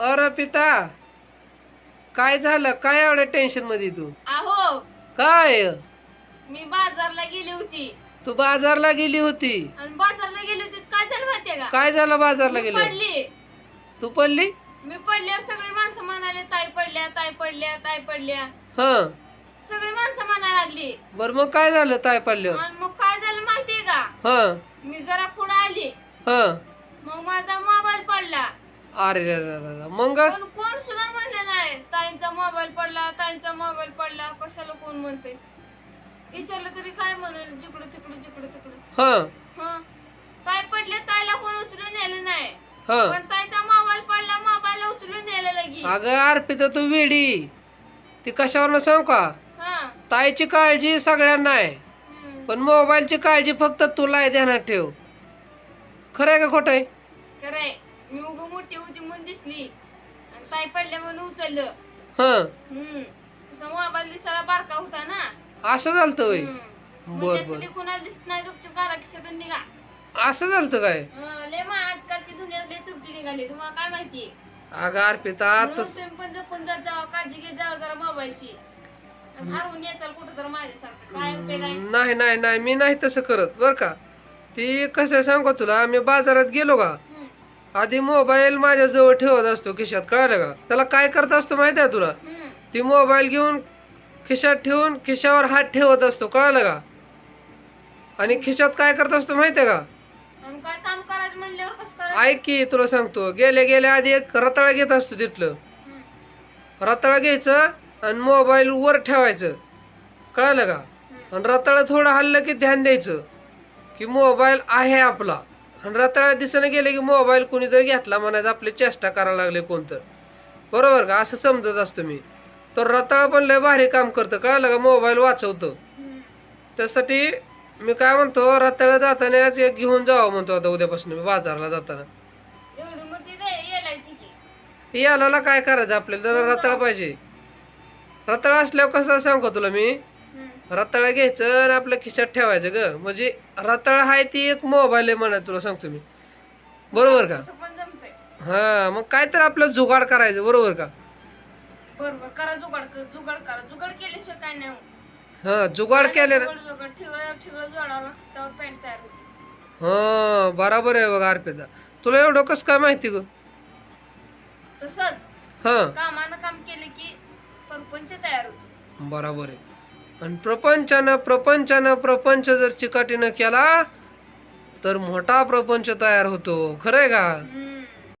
अरे पिता काय झालं? काय एवढ्या टेन्शनमध्ये तू? अहो काय? मी बाजारला गेली होती. तू बाजारला गेली होती? आणि बाजारला गेली होती तर काय झालं माहितीये का? काय झालं बाजारला मी गेलं पडली. तू पडली? मी पडल्यावर सगळी माणसं म्हणाले ताई पडल्या ताई पडल्या ताई पडल्या. हा. सगळी माणसं म्हणायला लागली. बर मग काय झालं ताय पडल्यावर? आणि मग काय झालं माहितीये का? हा. मी जरा पुढे आली. हा. मग माझा मोबाईल पडला अरे रे रे रे रे. मग? पण कोण सुद्धा म्हणलं नाही. ताईंचा मोबाईल पडला ताईंचा मोबाईल पडला. कशाला कोण म्हणते विचारलं तरी काय म्हणून? जिकडं तिकडं जिकडं तिकडं. हा. हं. ताई पडले ताईला कोण उचलून नेलं नाही. हा. पण ताईचा मोबाईल पडला मोबाईल उचलून नेलं लगी अगं अर्पिता तू वेडी. ती कशावर सांग का? हा. ताईची काळजी सगळ्यांना आहे. पण मोबाईलची काळजी फक्त तुला आहे ध्यानात ठेव. खरं आहे का खोटं आहे? खरंय मी उग मोठी होती म्हणून दिसली. आणि ताई पडल्या म्हणून उचललं. हं. हम्म. तसा मोबाईल दिसायला बारका होता ना. असं झालतं वय हम्म. मग बर, जास्त बर. लई कुणाला दिसत नाही गुपचूप घाला खिशातून निघा. असं झालतं काय? हं, लय मग आजकालची दुनिया लय चुरटी निघाली. तुम्हाला काय माहिती? अगं अर्पिता म्हणून तस तुम्ही पण जपून जात जावा काळजी घेत जावा जरा मोबाईलची. आणि हरवून याचाल कुठं तर माझ्यासारखं. काय उपयोग आहे? नाही नाही नाही. मी नाही तसं करत बर का? ती कसं सांगू तुला? मी बाजारात गेलो का? आधी मोबाईल माझ्या जवळ ठेवत असतो खिशात कळलं का? त्याला काय करत असतो माहिती आहे तुला. ती मोबाईल घेऊन खिशात ठेवून खिशावर हात ठेवत असतो कळलं का? आणि खिशात काय करत असतो माहिती आहे का? ऐक की तुला सांगतो. गेल्या गेल्या आधी एक रताळा घेत असतो तिथलं. रताळा घ्यायचं आणि मोबाईल वर ठेवायचं. कळलं का? आणि रताळा थोडं हल्लं की ध्यान द्यायचं की मोबाईल आहे आपला. आणि रताळा दिसणं गेलं की मोबाईल कोणीतरी घेतला म्हणायचं आपली चेष्टा करायला लागले कोणतं बरोबर का? असं समजत असतो मी. तर रताळा पण लय भारी काम करतं. कळलं का? मोबाईल वाचवतं. त्यासाठी मी काय म्हणतो रताळा जातानाच एक घेऊन जावं म्हणतो आता उद्यापासून मी बाजारला जाताना. याला काय करायचं? आपल्याला रताळा पाहिजे. रताळा असल्यावर कसं सांगू का तुला मी. रताळा घ्यायचं आणि आपल्या खिशात ठेवायचं ग. म्हणजे रताळा आहे ती एक मोबाईल आहे म्हणा तुला सांगतो मी. बरोबर का? तसं पण जमतंय. हा मग काय तर आपलं जुगाड करायचं बरोबर का? बरोबर करा जुगाड कर जुगाड करा. जुगाड केल्याशिवाय काय नाही होत. हा जुगाड केल्यानं जुगाड जुगाड ठिवळं ठिवळं जोडावं लागतं तेव्हा पॅन्ट तयार होते. हा बराबर आहे बघा अर्पिता. तुला एवढं कसं काय माहिती ग? तसंच. हा. कामानं काम केलं की परपंच तयार होतो. बराबर आहे. आणि प्रपंचानं प्रपंचानं प्रपंच जर चिकाटीनं केला तर मोठा प्रपंच तयार होतो. खरंय का?